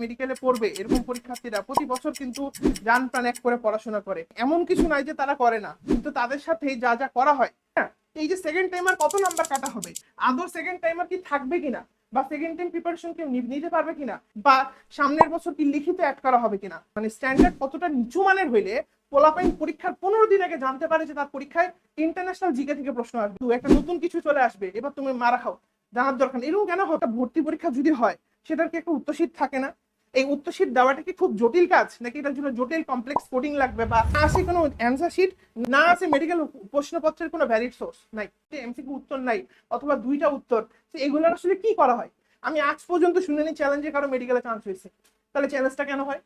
মেডিকেলে পড়বে, এরকম পরীক্ষার্থীরা প্রতি বছর কিন্তু যান প্রাণ এক করে পড়াশোনা করে। এমন কিছু নাই যে তারা করে না, কিন্তু তাদের সাথে যা যা করা হয় হ্যাঁ? এই যে সেকেন্ড টাইমার কত নাম্বার কাটা হবে? আদৌ সেকেন্ড টাইমার কি থাকবে কিনা? বা সেকেন্ড টাইম প্রিপারেশন কেউ নিতে পারবে কিনা? বা সামনের বছর কি লিখিত অ্যাড করা হবে কিনা? মানে স্ট্যান্ডার্ড কতটা নিচু মানের হইলে পোলাপাইন পরীক্ষার পনেরো দিন আগে জানতে পারে যে তার পরীক্ষায় ইন্টারন্যাশনাল জিকে থেকে প্রশ্ন আসবে। একটা নতুন কিছু চলে আসবে, এবার তুমি মারা খাও, জানার দরকার এরকম কেন হয়? ভর্তি পরীক্ষা যদি হয়, সেটার কি একটা উত্তরশীট থাকে না? এই উত্তরশীট দেওয়াটা কি খুব জটিল কাজ? নাকি এটার জন্য জটিল কমপ্লেক্স কোডিং লাগবে বা আছে কোনো অ্যান্সার শিট না আছে মেডিকেল প্রশ্নপত্রের কোনো ভ্যালিড সোর্স নাই এমসিকিউ উত্তর নাই, অথবা দুইটা উত্তর, তো এগুলোর আসলে কি করা হয়? আমি আজ পর্যন্ত শুনিনি চ্যালেঞ্জে কারও মেডিকেলে চান্স হয়েছে। তাহলে চ্যালেঞ্জটা কেন হয়?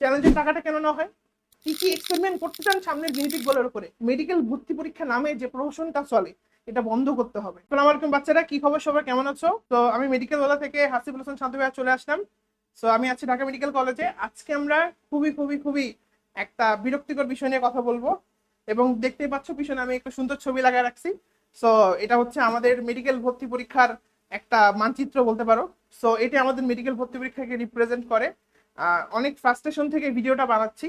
চ্যালেঞ্জের টাকাটা কেন না হয়? কি কি এক্সপেরিমেন্ট করতে চান সামনের জেনেটিক বলের উপরে? মেডিকেল ভর্তি পরীক্ষা নামে যে প্রহসনটা চলে, এটা বন্ধ করতে হবে। আসসালামু আলাইকুম বাচ্চারা, কি খবর সবাই কেমন আছো? তো আমি মেডিকেল ওলা থেকে হাসিবুল হাসান শান্ত চলে আসলাম। সো আমি আছি ঢাকা মেডিকেল কলেজে আজকে আমরা খুবই খুবই খুবই একটা বিরক্তিকর বিষয় নিয়ে কথা বলব। এবং দেখতে পাচ্ছ পিছনে আমি একটা সুন্দর ছবি লাগায় রাখছি। সো এটা হচ্ছে আমাদের মেডিকেল ভর্তি পরীক্ষার একটা মানচিত্র বলতে পারো। সো এটা আমাদের মেডিকেল ভর্তি পরীক্ষাকে রিপ্রেজেন্ট করে। অনেক ফার্স্টেশন থেকে ভিডিওটা বানাচ্ছি।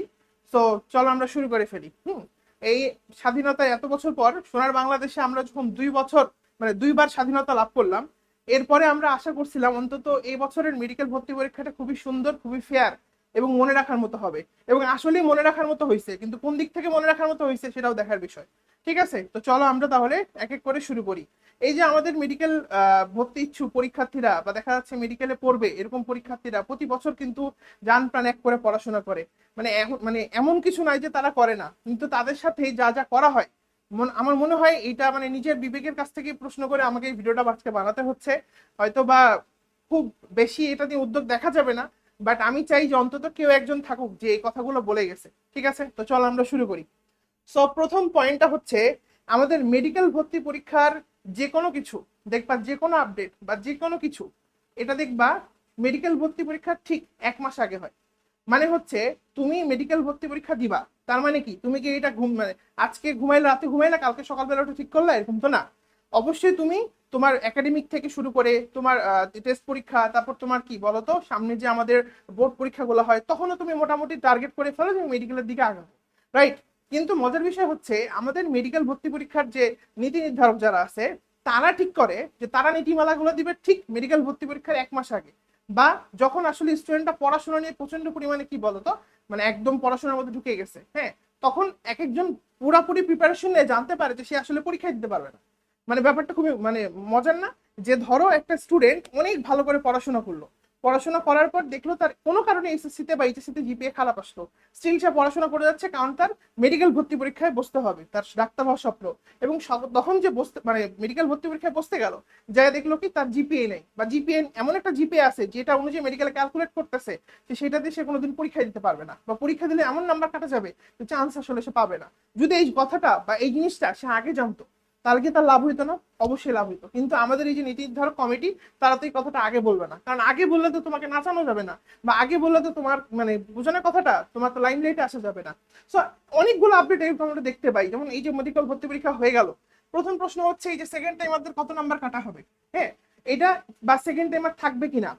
সো চলো আমরা শুরু করে ফেলি। হুম, এই স্বাধীনতা এত বছর পর সোনার বাংলাদেশে আমরা যখন দুই বছর মানে দুইবার স্বাধীনতা লাভ করলাম এরপরে আমরা আশা করছিলাম অন্তত এই বছরের মেডিকেল ভর্তি পরীক্ষাটা খুবই সুন্দর, খুবই ফেয়ার এবং মনে রাখার মতো হবে। এবং আসলেই মনে রাখার মতো হয়েছে, কিন্তু কোন দিক থেকে মনে রাখার মতো হয়েছে সেটাও দেখার বিষয়। ঠিক আছে? তো চলো আমরা তাহলে এক এক করে শুরু করি। এই যে আমাদের মেডিকেল ভর্তি ইচ্ছু পরীক্ষার্থীরা বা দেখা যাচ্ছে মেডিকেলে পড়বে, এরকম পরীক্ষার্থীরা প্রতি বছর কিন্তু যান প্রাণ এক করে পড়াশোনা করে। মানে মানে এমন কিছু নাই যে তারা করে না, কিন্তু তাদের সাথে যা যা করা হয় আমার মনে হয় এটা মানে নিজের বিবেকের কাছ থেকে প্রশ্ন করে আমাকে এই ভিডিওটা আজকে বানাতে হচ্ছে। হয়তো বা খুব বেশি এটা নিয়ে উদ্যোগ দেখা যাবে না বাট আমি চাই যে অন্তত কেউ একজন থাকুক যে এই কথাগুলো বলে গেছে। ঠিক আছে? তো চল আমরা শুরু করি। সো প্রথম পয়েন্টটা হচ্ছে আমাদের মেডিকেল ভর্তি পরীক্ষার যে কোনো কিছু, দেখবা যে কোনো আপডেট বা যে কোনো কিছু, এটা দেখবা মেডিকেল ভর্তি পরীক্ষার ঠিক এক মাস আগে হয়। মানে হচ্ছে তুমি মেডিকেল ভর্তি পরীক্ষা দিবা তার মানে কি? তুমি কি এটা ঘুম মানে আজকে ঘুমাইলে রাতে ঘুমাইলে কালকে সকালবেলা ওটা ঠিক করলে? এরকম তো না? অবশ্যই তুমি তোমার একাডেমিক থেকে শুরু করে তোমার টেস্ট পরীক্ষা, তারপর তোমার কি বলতো? সামনে যে আমাদের বোর্ড পরীক্ষাগুলো হয়, তখনও তুমি মোটামুটি টার্গেট করে ফেলো যে মেডিকেলের দিকে আগাবো। রাইট কিন্তু মজার বিষয় হচ্ছে, আমাদের মেডিকেল ভর্তি পরীক্ষার যে নীতি নির্ধারক যারা আছে, তারা ঠিক করে যে তারা নীতিমালাগুলো দিবে ঠিক মেডিকেল ভর্তি পরীক্ষার এক মাস আগে। বা যখন আসলে স্টুডেন্টটা পড়াশোনা নিয়ে প্রচণ্ড পরিমাণে কি বলতো মানে একদম পড়াশোনার মধ্যে ঢুকে গেছে হ্যাঁ তখন এক একজন পুরাপুরি প্রিপারেশন নিয়ে জানতে পারে যে সে আসলে পরীক্ষা দিতে পারবে না। মানে ব্যাপারটা খুবই মানে মজার না যে ধরো একটা স্টুডেন্ট অনেক ভালো করে পড়াশোনা করল পড়াশোনা করার পর দেখল তার কোনো কারণে এসএসসিতে বা এইচএসসিতে জিপিএ খারাপ আসলো। স্টিল সে পড়াশোনা করে যাচ্ছে, কারণ তার মেডিকেল ভর্তি পরীক্ষায় বসতে হবে, তার ডাক্তার হওয়ার স্বপ্ন। এবং তখন যে বসতে মানে মেডিকেল ভর্তি পরীক্ষায় বসতে গেল যা দেখল কি তার জিপিএ নেই। বা জিপিএ এমন একটা জিপিএ আছে, যেটা অনুযায়ী মেডিকেল ক্যালকুলেট করতেছে, যে সেটা দিয়ে সে কোনোদিন পরীক্ষা দিতে পারবে না। বা পরীক্ষা দিলে এমন নাম্বার কাটা যাবে, যে চান্স আসলে সে পাবে না। যদি এই কথাটা বা এই জিনিসটা সে আগে জানতো তাহলে কি তার লাভ হইতো না? অবশ্যই লাভ হইতো। কিন্তু আমাদের এই যে নীতি নির্ধারক কমিটি, তারা তো এই কথাটা আগে বলবে না। কারণ আগে বললে তো তোমাকে নাচানো যাবে না। বা আগে বললে তো তোমার মানে বোঝানোর কথাটা, তোমার তো লাইন লাইটে আসা যাবে না। সো অনেকগুলো আপডেট এরকম আমরা দেখতে পাই। যেমন এই যে মেডিকেল ভর্তি পরীক্ষা হয়ে গেল। প্রথম প্রশ্ন হচ্ছে এই যে সেকেন্ড টাইমারদের কত নাম্বার কাটা হবে? হ্যাঁ এটা বা সেকেন্ড টাইমার থাকবে কিনা?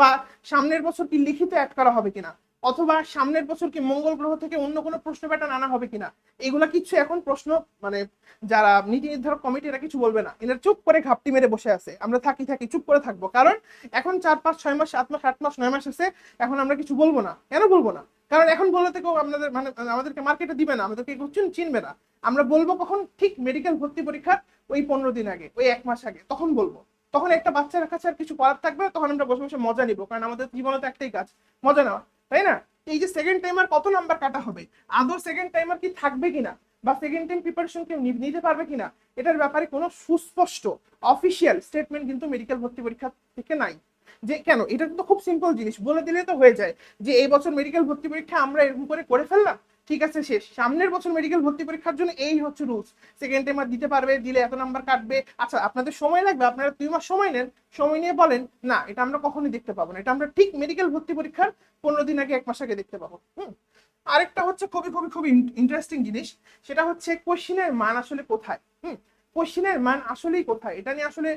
বা সামনের বছর কি লিখিত অ্যাড করা হবে কিনা? অথবা সামনের বছর কি মঙ্গল গ্রহ থেকে অন্য কোনো প্রশ্ন প্যাটার্ন আনা হবে কিনা? এগুলা কিছু এখন প্রশ্ন মানে যারা নীতি নির্ধারক কমিটি এরা কিছু বলবে না। এরা চুপ করে ঘাপটি মেরে বসে আছে। আমরা থাকি থাকি, চুপ করে থাকব। কারণ এখন চার পাঁচ, ছয় মাস, সাত মাস, আট মাস, নয় মাস আছে, এখন আমরা কিছু বলব না। কেন বলব না? কারণ এখন বললে তো কেউ আমাদের মানে আমাদেরকে মার্কেটে দিবে না, আমাদেরকে চিনবে না। আমরা বলব কখন? ঠিক মেডিকেল ভর্তি পরীক্ষার ওই পনেরো দিন আগে, ওই এক মাস আগে। তখন বলব। তখন একটা বাচ্চার কাছে আর কিছু করার থাকবে তখন আমরা বসে বসে মজা নিব। কারণ আমাদের জীবনে তো একটাই কাজ, মজা নেওয়া। তাই না? এই যে সেকেন্ড টাইমার কত নাম্বার কাটা হবে? আদৌ সেকেন্ড টাইমার কি থাকবে কিনা? বা সেকেন্ড টাইম প্রিপারেশন কেউ নিতে পারবে কিনা? এটার ব্যাপারে কোনো সুস্পষ্ট অফিসিয়াল স্টেটমেন্ট কিন্তু মেডিকেল ভর্তি পরীক্ষা থেকে নাই। যে কেন? এটা তো খুব সিম্পল জিনিস। বলে দিলে তো হয়ে যায় যে এই বছর মেডিকেল ভর্তি পরীক্ষা আমরা এরকম করে করে ফেললাম। ঠিক আছে, শেষ। সামনের বছর মেডিকেল ভর্তি পরীক্ষার জন্য এই হচ্ছে রুলস সেকেন্ড টাইমার দিতে পারবে, দিলে এত নাম্বার কাটবে। আচ্ছা আপনাদের সময় লাগবে, আপনারা দুই মাস সময় নেন। সময় নিয়ে বলেন, না, এটা আমরা কখনোই দেখতে পাবো না। এটা আমরা ঠিক মেডিকেল ভর্তি পরীক্ষার পনেরো দিন আগে, এক মাস আগে দেখতে পাবো। হুম। আরেকটা হচ্ছে খুবই খুবই খুবই ইন্টারেস্টিং জিনিস। সেটা হচ্ছে কোশ্চিনের মান আসলে কোথায়? হুম। কোশ্চিনের মান আসলেই কোথায়? এটা নিয়ে আসলে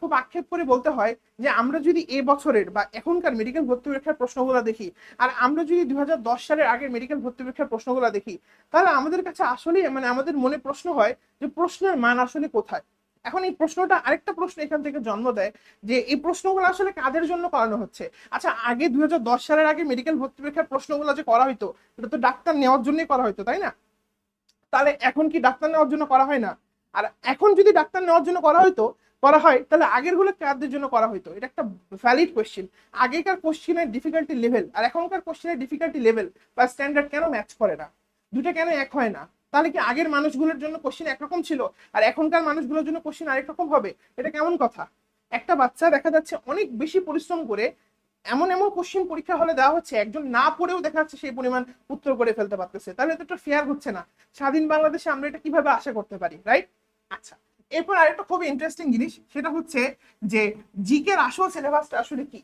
খুব আক্ষেপ করে বলতে হয় যে আমরা যদি এ বছরের বা এখনকার মেডিকেল ভর্তি পরীক্ষার প্রশ্নগুলো দেখি আর আমরা যদি দু হাজার দশ সালের আগের মেডিকেল ভর্তি পরীক্ষার প্রশ্নগুলো দেখি, তাহলে আমাদের কাছে আসলে মানে আমাদের মনে প্রশ্ন হয় যে প্রশ্নের মান আসলে কোথায়? এখন এই প্রশ্নটা আরেকটা প্রশ্ন এখান থেকে জন্ম দেয় যে এই প্রশ্নগুলো আসলে কাদের জন্য করানো হচ্ছে? আচ্ছা আগে দুই হাজার দশ সালের আগে মেডিকেল ভর্তি পরীক্ষার প্রশ্নগুলো যে করা হতো এটা তো ডাক্তার নেওয়ার জন্যই করা হতো তাই না? তাহলে এখন কি ডাক্তার নেওয়ার জন্য করা হয় না? আর এখন যদি ডাক্তার নেওয়ার জন্য করা হয়তো করা হয়, তাহলে আগেরগুলো কাদের জন্য করা হয়তো এটা একটা ভ্যালিড কোয়েশ্চেন আগেকার কোশ্চেনের ডিফিকাল্টি লেভেল আর এখনকার কোশ্চেনের ডিফিকাল্টি লেভেল বা স্ট্যান্ডার্ড কেন ম্যাচ করে না? দুটো কেন এক হয় না? তাহলে কি আগের মানুষগুলোর জন্য কোশ্চেন একরকম ছিল আর এখনকার মানুষগুলোর জন্য কোশ্চেন আরেক রকম হবে? এটা কেমন কথা? একটা বাচ্চা দেখা যাচ্ছে অনেক বেশি পরিশ্রম করে এমন এমন কোশ্চেন পরীক্ষা হলে দেওয়া হচ্ছে, একজন না পড়েও দেখা যাচ্ছে সেই পরিমাণ উত্তর করে ফেলতে পারতেছে। তাহলে তো একটা ফেয়ার হচ্ছে না। স্বাধীন বাংলাদেশে আমরা এটা কীভাবে আশা করতে পারি রাইট আচ্ছা। এরপর আরেকটা খুব ইন্টারেস্টিং জিনিস, সেটা হচ্ছে যে জিকের আসল সিলেবাসটা আসলে কি?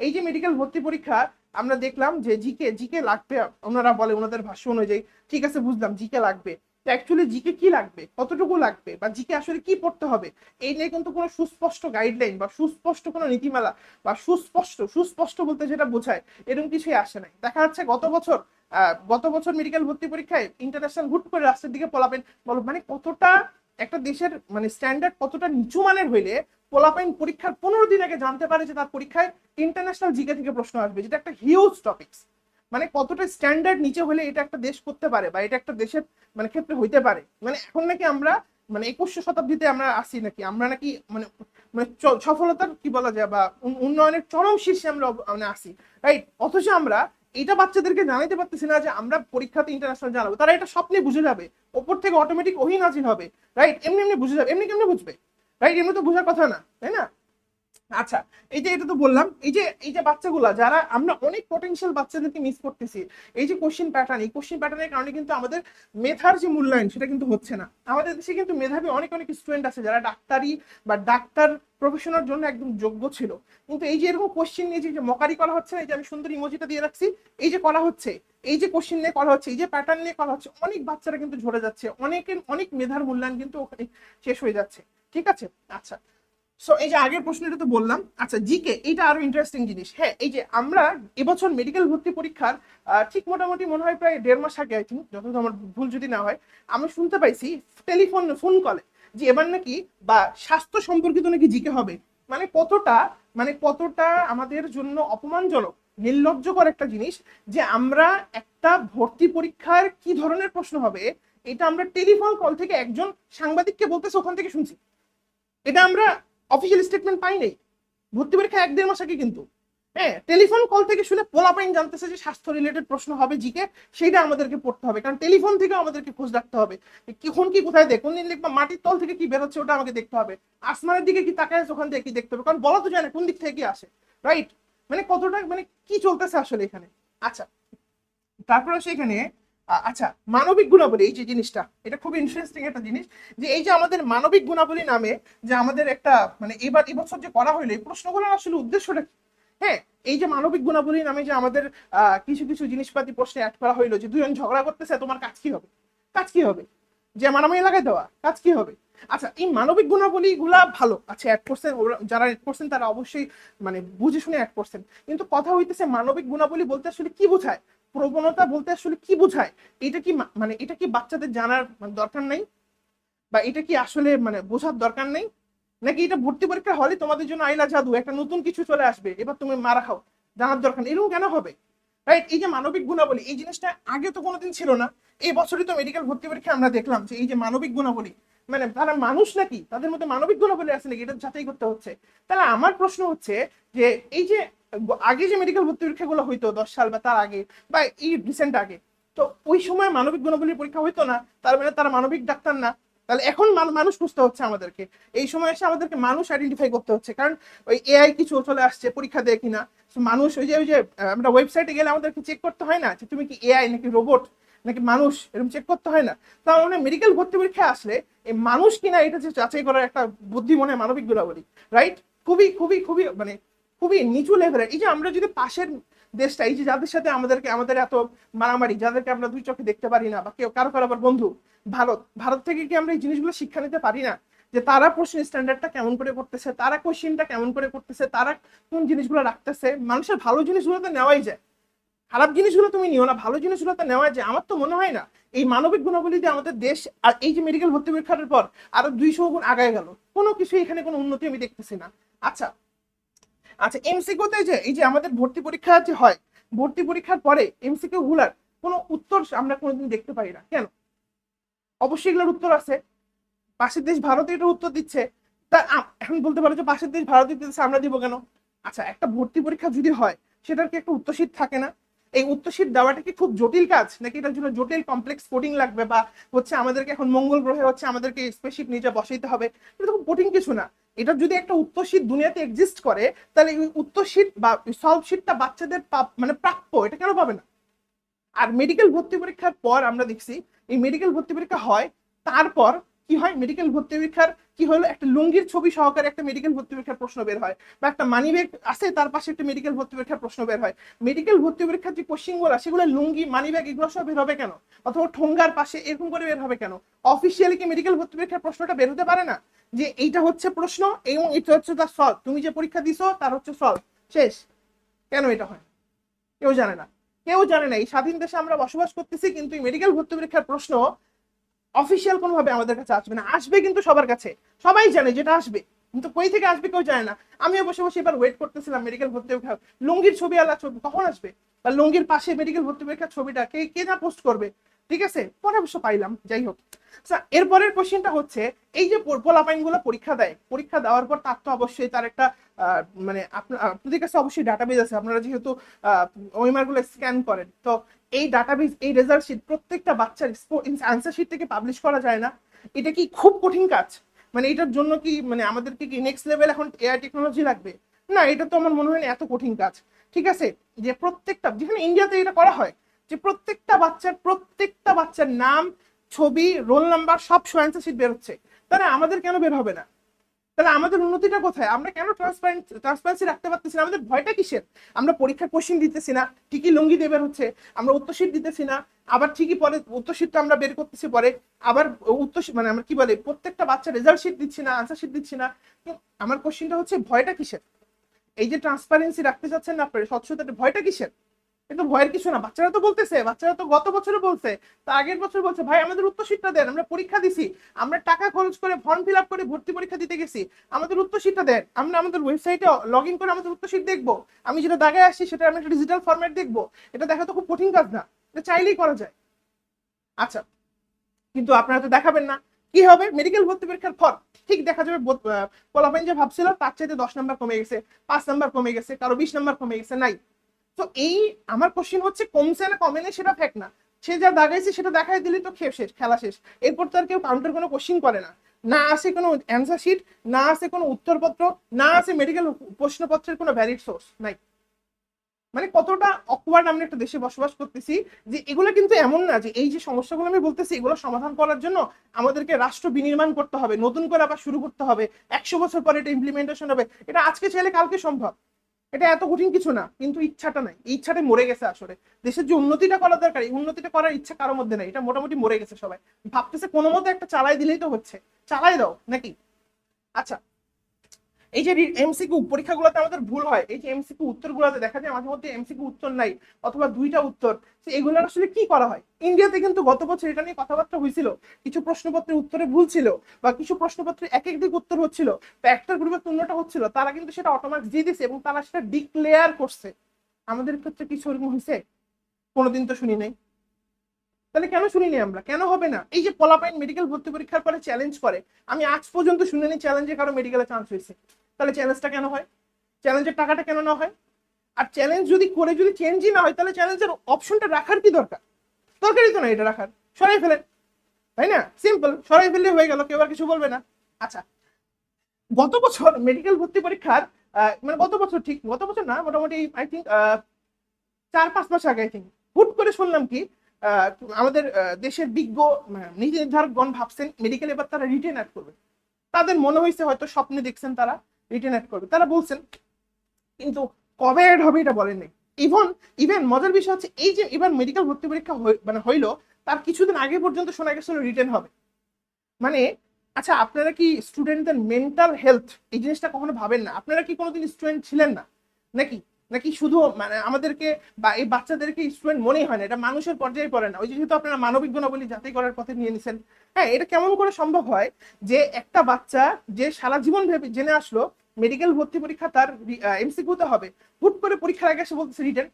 এই যে মেডিকেল ভর্তি পরীক্ষা, আমরা দেখলাম যে জিকে জিকে লাগবে, ওনারা বলে ওনাদের ভাষ্য অনুযায়ী, ঠিক আছে, বুঝলাম জিকে লাগবে। তো অ্যাকচুয়ালি জিকে কি লাগবে? কতটুকু লাগবে? বা জিকে আসলে কি পড়তে হবে? এই নিয়ে কিন্তু কোনো সুস্পষ্ট গাইডলাইন বা সুস্পষ্ট কোনো নীতিমালা বা সুস্পষ্ট সুস্পষ্ট বলতে যেটা বোঝায়, এরকম কিছুই আসে নাই। দেখা যাচ্ছে গত বছর গত বছর মেডিকেল ভর্তি পরীক্ষায় ইন্টারন্যাশনাল হুট করে রাস্তার দিকে পলাবেন। বলো মানে কতটা একটা দেশের মানে স্ট্যান্ডার্ড কতটা নিচু মানের হইলে পোলাপাইন পরীক্ষার পনেরো দিন আগে জানতে পারে যে তার পরীক্ষায় ইন্টারন্যাশনাল জিকে থেকে প্রশ্ন আসবে, যেটা একটা হিউজ টপিকস মানে কতটা স্ট্যান্ডার্ড নিচে হলে এটা একটা দেশ করতে পারে বা এটা একটা দেশের মানে ক্ষেত্রে হইতে পারে। মানে এখন নাকি আমরা মানে একুশশো শতাব্দীতে আমরা আসি নাকি, আমরা নাকি মানে মানে সফলতার কি বলা যায় বা উন- উন্নয়নের চরম শীর্ষে আমরা মানে আসি রাইট অথচ আমরা এটা বাচ্চাদেরকে জানাইতে পারতেছি না যে আমরা পরীক্ষাতে ইন্টারন্যাশনাল জানাব। তারা এটা স্বপ্নে বুঝে যাবে। ওপর থেকে অটোমেটিক ওহি হবে। রাইট এমনি এমনি বুঝে যাবে। এমনি কেমনি বুঝবে? রাইট এমনি তো বোঝার কথা না। তাই না? আচ্ছা এই যে এটা তো বললাম, এই যে এই যে বাচ্চাগুলা, যারা আমরা অনেক পটেনশিয়াল বাচ্চাদেরকে মিস করতেছি, এই যে কোশ্চেন প্যাটার্ন এই কোশ্চেন প্যাটার্নের কারণে কিন্তু আমাদের মেধার যে মূল্যায়ন, সেটা কিন্তু হচ্ছে না। আমাদের দেশে কিন্তু মেধাবী অনেক অনেক স্টুডেন্ট আছে যারা ডাক্তারি বা ডাক্তার প্রফেশনের জন্য একদম যোগ্য ছিল। কিন্তু এই যে এরকম কোশ্চেন নিয়ে যে মকারি করা হচ্ছে এই যে আমি সুন্দর ইমোজিটা দিয়ে রাখছি, এই যে করা হচ্ছে, এই যে কোশ্চেন নিয়ে করা হচ্ছে, এই যে প্যাটার্ন নিয়ে করা হচ্ছে, অনেক বাচ্চারা কিন্তু ঝরে যাচ্ছে, অনেকের অনেক মেধার মূল্যায়ন কিন্তু ওখানে শেষ হয়ে যাচ্ছে। ঠিক আছে? আচ্ছা সো এই যে আগের প্রশ্নটা তো বললাম। আচ্ছা জিকে এটা আরও ইন্টারেস্টিং জিনিস। হ্যাঁ এই যে আমরা এবছর মেডিকেল ভর্তি পরীক্ষার ঠিক মোটামুটি মনে হয় প্রায় দেড় মাস আগে আই থিঙ্ক যতটা আমার ভুল যদি না হয়, আমি শুনতে পাইছি টেলিফোন ফোন কলে যে এবার নাকি বা স্বাস্থ্য সম্পর্কিত নাকি জিকে হবে। মানে কতটা মানে কতটা আমাদের জন্য অপমানজনক, নির্লজ্জকর একটা জিনিস যে আমরা একটা ভর্তি পরীক্ষার কি ধরনের প্রশ্ন হবে, এটা আমরা টেলিফোন কল থেকে একজন সাংবাদিককে বলতেছে, ওখান থেকে শুনছি। এটা আমরা অফিসিয়াল স্টেটমেন্ট পাই নাই। ভর্তি পরীক্ষা এক দেড় মাস আগে কিন্তু। হ্যাঁ টেলিফোন কল থেকে শুনে পোলাপাইন জানতেছে যে স্বাস্থ্য রিলেটেড প্রশ্ন হবে জিকে, সেইটা আমাদেরকে পড়তে হবে। কারণ টেলিফোন থেকে আমাদেরকে খোঁজ রাখতে হবে। কখন কি কোথায় দেখ কোনদিন দেখবা মাটির তল থেকে কি বেরোচ্ছে ওটা আমাকে দেখতে হবে। আসমানের দিকে কি তাকায় ওখান থেকে কি দেখতে হবে? কারণ বলা তো যায় না কোন দিক থেকে কি আসে। রাইট মানে কতটা মানে কি চলতেছে আসলে এখানে? আচ্ছা। তারপর আ- আচ্ছা মানবিক গুণাবলী, এই যে জিনিসটা, এটা খুব ইন্টারেস্টিং একটা জিনিস, যে এই যে আমাদের মানবিক গুণাবলী নামে যে আমাদের একটা মানে এবার, এবছর যে করা হইল এই প্রশ্নগুলোর আসলে উদ্দেশ্যটা হ্যাঁ এই যে মানবিক গুণাবলী নামে যে আমাদের কিছু কিছু জিনিসপাতি প্রশ্নে অ্যাড করা হইল, যে দুজন ঝগড়া করতেছে, তোমার কাজ কি হবে? কাজ কি হবে? যে মানামাই লাগাই দেওয়া, কাজ কি হবে? আচ্ছা এই মানবিক গুণাবলী গুলা ভালো আচ্ছা অ্যাড করছেন যারা অ্যাড করছেন, তারা অবশ্যই মানে বুঝে শুনে অ্যাড করছেন, কিন্তু কথা হইতেছে মানবিক গুণাবলী বলতে আসলে কি বোঝায়? প্রবণতা বলতে আসলে কি বোঝায়? এটা কি মানে এটা কি বাচ্চাদের জানার মানে দরকার নাই? বা এটা কি আসলে মানে বোঝার দরকার নেই? নাকি এটা ভর্তি পরীক্ষা হলে তোমাদের জন্য আইলা জাদু, একটা নতুন কিছু চলে আসবে, এবার তুমি মারা খাও, জানার দরকার নেই। এরকম কেন হবে? রাইট এই যে মানবিক গুণাবলী, এই জিনিসটা আগে তো কোনোদিন ছিল না। এই বছরই তো মেডিকেল ভর্তি পরীক্ষা আমরা দেখলাম যে এই যে মানবিক গুণাবলী মানে তারা মানুষ নাকি? তাদের মধ্যে মানবিক গুণাবলী আছে নাকি? এটা যাচাই করতে হচ্ছে। তাহলে আমার প্রশ্ন হচ্ছে যে, এই যে আগে যে মেডিকেল ভর্তি পরীক্ষাগুলো হইতো দশ সাল বা তার আগে বা এই রিসেন্ট আগে, তো ওই সময় মানবিক গুণাবলীর পরীক্ষা হইতো না, তার মানে তারা মানবিক ডাক্তার না। তাহলে এখন মানুষ বুঝতে হচ্ছে আমাদেরকে। এই সময় এসে আমাদেরকে মানুষ আইডেন্টিফাই করতে হচ্ছে, কারণ ওই এআই কিছু চলে আসছে, পরীক্ষা দেয় কিনা। মানুষ ওই যে ওই যে, আমরা ওয়েবসাইটে গেলে আমাদেরকে চেক করতে হয় না যে, তুমি কি এআই নাকি রোবট নাকি মানুষ? এরকম চেক করতে হয় না। তার মানে মেডিকেল ভর্তি পরীক্ষায় আসলে এই মানুষ কিনা এটা যে যাচাই করার একটা বুদ্ধি মনে মানবিক গুণাবলী রাইট খুবই খুবই খুবই মানে খুবই নিচু লেভেলের এই যে আমরা যদি পাশের দেশটা, এই যে যাদের সাথে আমাদেরকে, আমাদের এত মারামারি, যাদেরকে আমরা দুই চোখে দেখতে পারি না বা কেউ কারও কারও আবার বন্ধু, ভারত ভারত থেকে কি আমরা এই জিনিসগুলো শিক্ষা নিতে পারি না? যে তারা প্রশ্ন স্ট্যান্ডার্ডটা কেমন করে করতেছে, তারা কোশ্চিনটা কেমন করে করতেছে, তারা কোন জিনিসগুলো রাখতেছে? মানুষের ভালো জিনিসগুলো তো নেওয়াই যায়। খারাপ জিনিসগুলো তুমি নিও না, ভালো জিনিসগুলো তো নেওয়া যায়। আমার তো মনে হয় না, এই মানবিক গুণাবলী দিয়ে আমাদের দেশ আর এই যে মেডিকেল ভর্তি পরীক্ষার পর আরও দুইশো গুণ আগায় গেল। কোনো কিছু এখানে কোনো উন্নতি আমি দেখতেছি না। আচ্ছা আচ্ছা এমসিকিউতে যে এই যে আমাদের ভর্তি পরীক্ষা যে হয়, ভর্তি পরীক্ষার পরে এমসিকিউ গুলার কোনো উত্তর আমরা কোনোদিন দেখতে পাই না। কেন? অবশ্যই এগুলোর উত্তর আছে। পাশের দেশ ভারতে এটা উত্তর দিচ্ছে। তা এখন বলতে পারো যে পাশের দেশ ভারতে দিচ্ছে, আমরা দিব কেন? আচ্ছা একটা ভর্তি পরীক্ষা যদি হয়, সেটার কি একটা উত্তরশীট থাকে না? এই উত্তরশীট দেওয়াটা কি খুব জটিল কাজ? নাকি এটার জন্য জটিল কমপ্লেক্স কোডিং লাগবে বা হচ্ছে আমাদেরকে এখন মঙ্গল গ্রহে হচ্ছে আমাদেরকে স্পেসশিপ নিচে বসাইতে হবে? এটা খুব কিছু না। এটা যদি একটা উত্তরশীট দুনিয়াতে এক্সিস্ট করে, তাহলে এই উত্তরশীট বা সলভ শিটটা বাচ্চাদের মানে প্রাপ্য, এটা কেন পাবে না? আর মেডিকেল ভর্তি পরীক্ষার পর আমরা দেখছি, এই মেডিকেল ভর্তি পরীক্ষা হয় তারপর কি হয়? মেডিকেল ভর্তি পরীক্ষার কি হলো? একটা লুঙ্গির ছবি সহকারে একটা মেডিকেল ভর্তি পরীক্ষার প্রশ্ন বের হয় বা একটা মানি ব্যাগ আছে, তার পাশে একটা মেডিকেল ভর্তি পরীক্ষার প্রশ্ন বের হয়। মেডিকেল ভর্তি পরীক্ষার যে কোশ্চিনগুলো, সেগুলো লুঙ্গি মানি ব্যাগ এগুলো সব বের হবে কেন? অথবা ঠোঙ্গার পাশে এরকম করে বের হবে কেন? অফিসিয়ালি কি মেডিকেল ভর্তি পরীক্ষার প্রশ্নটা বের হতে পারে না? যে এইটা হচ্ছে প্রশ্ন এবং এটা হচ্ছে তার সলভ তুমি যে পরীক্ষা দিছো, তার হচ্ছে সলভ শেষ। কেন এটা হয়? কেউ জানে না। কেউ জানে না। এই স্বাধীন দেশে আমরা বসবাস করতেছি, কিন্তু মেডিকেল ভর্তি পরীক্ষার প্রশ্ন অফিসিয়াল কোনোভাবে আমাদের কাছে আসবে না। আসবে কিন্তু সবার কাছে। সবাই জানে যেটা আসবে। কিন্তু কই থেকে আসবে কেউ জানে না। আমিও বসে বসে এবার ওয়েট করতেছিলাম মেডিকেল ভর্তি পরীক্ষা লুঙ্গির ছবি আলা ছবি, কখন আসবে? বা লুঙ্গির পাশে মেডিকেল ভর্তি পরীক্ষার ছবিটা কে কে না পোস্ট করবে? ঠিক আছে? পরে অবশ্য পাইলাম, যাই হোক। এরপরের কোশ্চেনটা হচ্ছে, এই যে পোলাপাইনগুলো পরীক্ষা দেয়, পরীক্ষা দেওয়ার পর তার তো অবশ্যই তার একটা মানে আপনাদের কাছে অবশ্যই ডাটাবেজ আছে। আপনারা যেহেতু ওয়েমারগুলো স্ক্যান করেন। তো এই ডাটাবেজ এই রেজাল্ট শিট প্রত্যেকটা বাচ্চার অ্যান্সার শিট থেকে পাবলিশ করা যায় না। এটা কি খুব কঠিন কাজ? মানে এটার জন্য কি মানে আমাদেরকে কি নেক্সট লেভেল এখন এআই টেকনোলজি লাগবে? না, এটা তো আমার মনে হয় না এত কঠিন কাজ। ঠিক আছে? যে প্রত্যেকটা, যেখানে ইন্ডিয়াতে এটা করা হয়, যে প্রত্যেকটা বাচ্চার প্রত্যেকটা বাচ্চার নাম, ছবি রোল নাম্বার সব অ্যান্সার শিট বের হচ্ছে তাহলে আমাদের কেন বের হবে না? তাহলে আমাদের উন্নতিটা কোথায়? আমরা কেন ট্রান্সপারেন্ট ট্রান্সপারেন্সি রাখতে পারতেছি না? আমাদের ভয়টা কিসের? আমরা পরীক্ষার কোশ্চিন দিতেছি না ঠিকই লুঙ্গি দিয়ে বের হচ্ছে? আমরা উত্তরশীট দিতেছি না, আবার ঠিকই পরে উত্তরশীটটা আমরা বের করতেছি পরে, আবার উত্তর মানে আমরা কি বলে, প্রত্যেকটা বাচ্চা রেজাল্ট শিট দিচ্ছি না আনসার শিট দিচ্ছি না। আমার কোশ্চিনটা হচ্ছে, ভয়টা কিসের? এই যে ট্রান্সপারেন্সি রাখতে চাচ্ছেন না আপনারা স্বচ্ছতাটা ভয়টা কিসের? কিন্তু ভয়ের কিছু না। বাচ্চারা তো বলতেছে, বাচ্চারা তো গত বছরে বলছে, তা আগের বছর বলছে, ভাই, আমাদের উত্তরশীটটা দেন, আমরা পরীক্ষা দিছি, আমরা টাকা খরচ করে ফর্ম ফিল আপ করে ভর্তি পরীক্ষা দিতে গেছি, আমাদের উত্তরশীটটা দেন, আমরা আমাদের ওয়েবসাইটে লগ ইন করে আমাদের উত্তরশীট দেখব, আমি যেটা দাগায় আসছি সেটা আমি একটা ডিজিটাল ফরম্যাট দেখব, এটা দেখা তো খুব কঠিন কাজ না, এটা চাইলেই করা যায়। আচ্ছা কিন্তু আপনারা তো দেখাবেন না, কি হবে? মেডিকেল ভর্তি পরীক্ষার ফল ঠিক দেখা যাবে পোলাপাইন যে ভাবছিল, তার চাইতে দশ নাম্বার কমে গেছে, পাঁচ নাম্বার কমে গেছে, কারও বিশ নাম্বার কমে গেছে, নাই। তো এই আমার কোশ্চেন হচ্ছে কমছে না কমেনি সেটা ফ্যাক্ট না। সে যা দাগাইছে সেটা দেখাই দিলে তো খেয়ে শেষ, খেলা শেষ। এরপর তো আর কেউ কাউন্টার কোনো কোশ্চিন করে না। না আছে কোনো অ্যান্সার শিট না আছে কোনো উত্তরপত্র, না আছে মেডিকেল প্রশ্নপত্রের কোনো ভ্যালিড সোর্স নাই। মানে কতটা অকওয়ার্ড আমরা একটা দেশে বসবাস করতেছি যে এগুলো কিন্তু এমন না যে এই যে সমস্যাগুলো আমি বলতেছি, এগুলো সমাধান করার জন্য আমাদেরকে রাষ্ট্র বিনির্মাণ করতে হবে, নতুন করে আবার শুরু করতে হবে, একশো বছর পরে এটা ইমপ্লিমেন্টেশন হবে। এটা আজকে চাইলে কালকে সম্ভব। এটা এত কঠিন কিছু না, কিন্তু ইচ্ছাটা নাই। ইচ্ছাটা মরে গেছে আসলে। দেশের যে উন্নতিটা করা দরকার, এই উন্নতিটা করার ইচ্ছা কারোর মধ্যে নাই। এটা মোটামুটি মরে গেছে সবাই। ভাবতেছে কোনো মতো একটা চালাই দিলেই তো হচ্ছে। চালাই দাও, নাকি? আচ্ছা এই যে এমসিকিউ পরীক্ষাগুলোতে আমাদের ভুল হয়, এই যে এমসিকিউ উত্তরগুলোতে দেখা যায় মাঝে মধ্যে এমসিকিউ উত্তর নাই, অথবা দুইটা উত্তর, তো এগুলোর আসলে কি করা হয়? ইন্ডিয়াতে কিন্তু গত বছর এটা নিয়ে কথাবার্তা হয়েছিল, কিছু প্রশ্নপত্রের উত্তরে ভুল ছিল, বা কিছু প্রশ্নপত্রে এক এক দিক উত্তর হচ্ছিল বা একটা গ্রুপের তুলনাটা হচ্ছিল, তারা কিন্তু সেটা অটোমেটিক দিয়ে দিছে এবং তারা সেটা ডিক্লেয়ার করছে। আমাদের ক্ষেত্রে কিছু ওরকম হয়েছে? কোনোদিন তো শুনি নাই। তাহলে কেন শুনিনি আমরা? কেন হবে না? এই যে পলাপাইন মেডিকেল ভর্তি পরীক্ষার পরে চ্যালেঞ্জ করে, আমি আজ পর্যন্ত শুনিনি চ্যালেঞ্জে কারও মেডিকেলে চান্স হয়েছে। তাহলে চ্যালেঞ্জটা কেন হয়? চ্যালেঞ্জের টাকাটা কেন না হয়? আর চ্যালেঞ্জ যদি করে যদি চেঞ্জই না হয়, তাহলে চ্যালেঞ্জের অপশনটা রাখার কি দরকার? দরকারই তো না এটা রাখার। সরাই ফেলেন। তাই না? সিম্পল সরাই ফেললে হয়ে গেল, কেউ আর কিছু বলবে না। আচ্ছা গত বছর মেডিকেল ভর্তি পরীক্ষার মানে গত বছর ঠিক, গত বছর না, মোটামুটি আই থিঙ্ক চার পাঁচ মাস আগে আই থিঙ্ক হুট করে শুনলাম কি আমাদের দেশের বিজ্ঞ আহ, নীতি নির্ধারকগণ ভাবছেন মেডিকেল এবার তারা রিটেন অ্যাড করবে। তাদের মনে হয়েছে হয়তো স্বপ্নে দেখছেন তারা রিটেন অ্যাড করবে। তারা বলছেন কিন্তু কবে অ্যাড হবে এটা বলেননি ইভন ইভেন মজার বিষয় হচ্ছে এই যে এবার মেডিকেল ভর্তি পরীক্ষা মানে হইল তার কিছুদিন আগে পর্যন্ত শোনা গেছিল রিটেন হবে। মানে আচ্ছা আপনারা কি স্টুডেন্টদের মেন্টাল হেলথ এই জিনিসটা কখনো ভাবেন না? আপনারা কি কোনোদিন স্টুডেন্ট ছিলেন না? নাকি? নাকি শুধু মানে আমাদেরকে বা এই বাচ্চাদেরকে স্টুডেন্ট মনেই হয় না, এটা মানুষের পর্যায়ে পড়ে না। ওই যেহেতু আপনারা মানবিক গুণাবলী যাচাই করার পথে নিয়ে নিছেন হ্যাঁ এটা কেমন করে সম্ভব হয় যে একটা বাচ্চা যে সারা জীবন ভেবে জেনে আসলো মেডিকেল ভর্তি পরীক্ষা তার এমসিকিউতে হবে, হুট করে পরীক্ষার আগে এসে বলতেছে রিটার্ন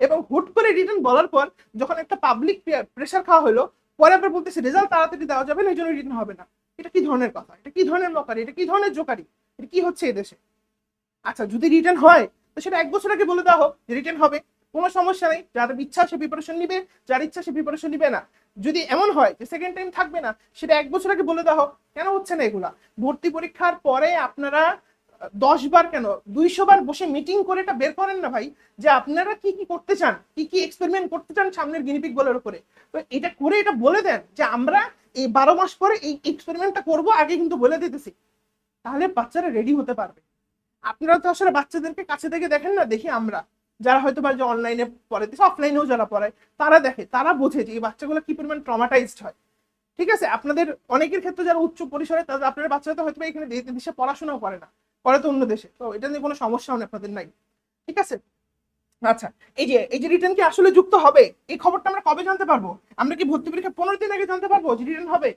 এবং হুট করে রিটার্ন বলার পর যখন একটা পাবলিক প্রেশার খাওয়া হলো, পরে আবার বলতেছে রেজাল্ট তাড়াতাড়ি দেওয়া যাবে না, এই জন্য রিটার্ন হবে না। এটা কি ধরনের কথা? এটা কি ধরনের মকারি? এটা কি ধরনের জোকারি? এটা কি হচ্ছে এদেশে? আচ্ছা যদি রিটার্ন হয় তো সেটা এক বছর আগে বলে দেওয়া হোক রিটার্ন হবে। কোনো সমস্যা নেই, যার ইচ্ছা সে প্রিপারেশন নিবে, যার ইচ্ছা সে প্রিপারেশন নিবে না। যদি এমন হয় যে সেকেন্ড টাইম থাকবে না, সেটা এক বছর আগে বলে দেওয়া হোক, কেন হচ্ছে না এগুলা? ভর্তি পরীক্ষার পরে আপনারা দশ বার কেন, দুইশো বার বসে মিটিং করে এটা বের করেন না ভাই, যে আপনারা কি কি করতে চান, কি কি এক্সপেরিমেন্ট করতে চান সামনের গিনিপিক বলার উপরে। তো এটা করে এটা বলে দেন যে আমরা এই বারো মাস পরে এই এক্সপেরিমেন্টটা করব, আগে কিন্তু বলে দিতেছি। তাহলে বাচ্চারা রেডি হতে পারবে। আপনারা তো আসলে বাচ্চাদেরকে কাছে থেকে দেখেন না, দেখি আমরা। যারা হয়তো বা যে অনলাইনে পড়াইতেছে অফলাইনেও যারা পড়ায়, তারা দেখে, তারা বোঝে যে এই বাচ্চাগুলো কি পরিমাণ ট্রমাটাইজড হয়। ঠিক আছে, আপনাদের অনেকের ক্ষেত্রে যারা উচ্চ পরিসরে তাদের আপনার বাচ্চারা তো হয়তো এখানে দেশে পড়াশোনাও করে না করে তো অন্য দেশে। তো এটা নিয়ে কোনো সমস্যাও নেই আপনাদের নাই। ঠিক আছে? আচ্ছা এই যে এই যে রিটার্ন কি আসলে যুক্ত হবে? এই খবরটা আমরা কবে জানতে পারব? আমরা কি ভর্তি পরীক্ষা পনেরো দিন আগে জানতে পারব যে রিটার্ন হবে?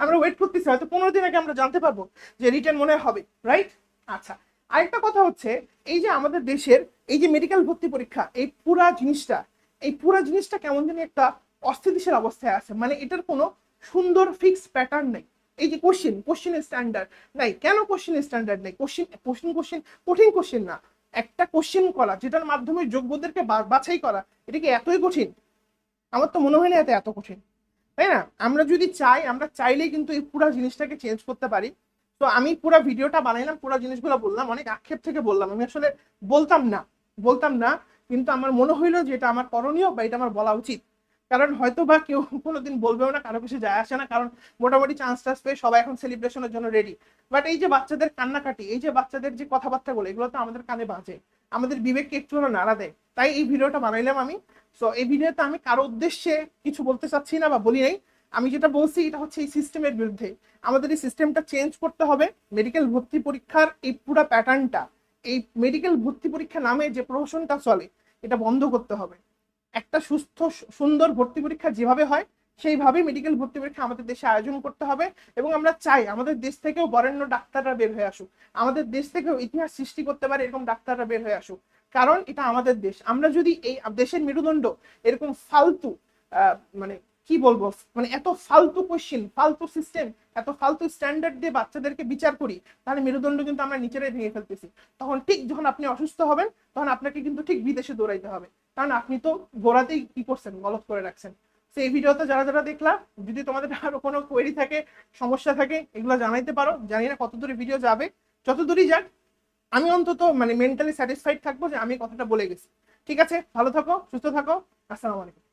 আমরা ওয়েট করতেছি, হয়তো পনেরো দিন আগে আমরা জানতে পারব যে রিটার্ন মনে হবে রাইট আচ্ছা আরেকটা কথা হচ্ছে, এই যে আমাদের দেশের এই যে মেডিকেল ভর্তি পরীক্ষা, এই পুরা জিনিসটা, এই পুরা জিনিসটা কেমন জানি একটা অস্থিতিশীল অবস্থায় আছে। মানে এটার কোনো সুন্দর ফিক্স প্যাটার্ন নেই। এই যে কোশ্চেন কোশ্চেনের স্ট্যান্ডার্ড নাই। কেন কোশ্চেনের স্ট্যান্ডার্ড নেই? কোশ্চেন কোশ্চেন কোশ্চেন কঠিন কোশ্চেন না। একটা কোশ্চেন করা, যেটার মাধ্যমে যোগ্যদেরকে বাছাই করা, এটা কি এতই কঠিন? আমার তো মনে হয় না এত এত কঠিন। তাই না? আমরা যদি চাই, আমরা চাইলেই কিন্তু এই পুরো জিনিসটাকে চেঞ্জ করতে পারি। তো আমি পুরো ভিডিওটা বানাইলাম, পুরো জিনিসগুলো বললাম, অনেক আক্ষেপ থেকে বললাম। আমি আসলে বলতাম না বলতাম না, কিন্তু আমার মনে হইল যে এটা আমার করণীয় বা এটা আমার বলা উচিত। কারণ হয়তো বা কেউ কোনোদিন বলবেও না, কারও কিছু যায় আসে না, কারণ মোটামুটি চান্স টান্স পেয়ে সবাই এখন সেলিব্রেশনের জন্য রেডি বাট এই যে বাচ্চাদের কান্নাকাটি, এই যে বাচ্চাদের যে কথাবার্তাগুলো, এগুলো তো আমাদের কানে বাজে। আমাদের বিবেককে একটু নাড়া দেয়। তাই এই ভিডিওটা বানাইলাম আমি। সো এই ভিডিওতে আমি কারও উদ্দেশ্যে কিছু বলতে চাচ্ছি না বা বলি নাই। আমি যেটা বলছি, এটা হচ্ছে এই সিস্টেমের বিরুদ্ধে। আমাদের এই সিস্টেমটা চেঞ্জ করতে হবে। মেডিকেল ভর্তি পরীক্ষার এই পুরো প্যাটার্নটা এই মেডিকেল ভর্তি পরীক্ষা নামে যে প্রহসনটা চলে, এটা বন্ধ করতে হবে। একটা সুস্থ, সুন্দর ভর্তি পরীক্ষা যেভাবে হয় সেইভাবে মেডিকেল ভর্তি পরীক্ষা আমাদের দেশে আয়োজন করতে হবে এবং আমরা চাই আমাদের দেশ থেকেও বরেণ্য ডাক্তাররা বের হয়ে আসুক। আমাদের দেশ থেকেও ইতিহাস সৃষ্টি করতে পারে এরকম ডাক্তাররা বের হয়ে আসুক। কারণ এটা আমাদের দেশ। আমরা যদি এই দেশের মেরুদণ্ড এরকম ফালতু মানে কি বলব? মানে এত ফালতু কোশ্চেন ফালতু সিস্টেম এত ফালতু স্ট্যান্ডার্ড দিয়ে বাচ্চাদেরকে বিচার করি, তাহলে মেরুদণ্ড কিন্তু আমরা নিচেরাই ভেঙে ফেলতেছি। তখন ঠিক যখন আপনি অসুস্থ হবেন, তখন আপনাকে কিন্তু ঠিক বিদেশে দৌড়াইতে হবে। কারণ আপনি তো গোড়াতেই কি করছেন গলত করে রাখছেন। তো এই ভিডিওতে যারা যারা দেখলাম, যদি তোমাদের আরও কোনো কোয়েরি থাকে, সমস্যা থাকে, এগুলো জানাইতে পারো। জানি না কত দূরে ভিডিও যাবে। যত দূরই যাক, আমি অন্তত মানে মেন্টালি স্যাটিসফাইড থাকব যে আমি কথাটা বলে গেছি। ঠিক আছে? ভালো থাকো, সুস্থ থাকো। আসসালামু আলাইকুম।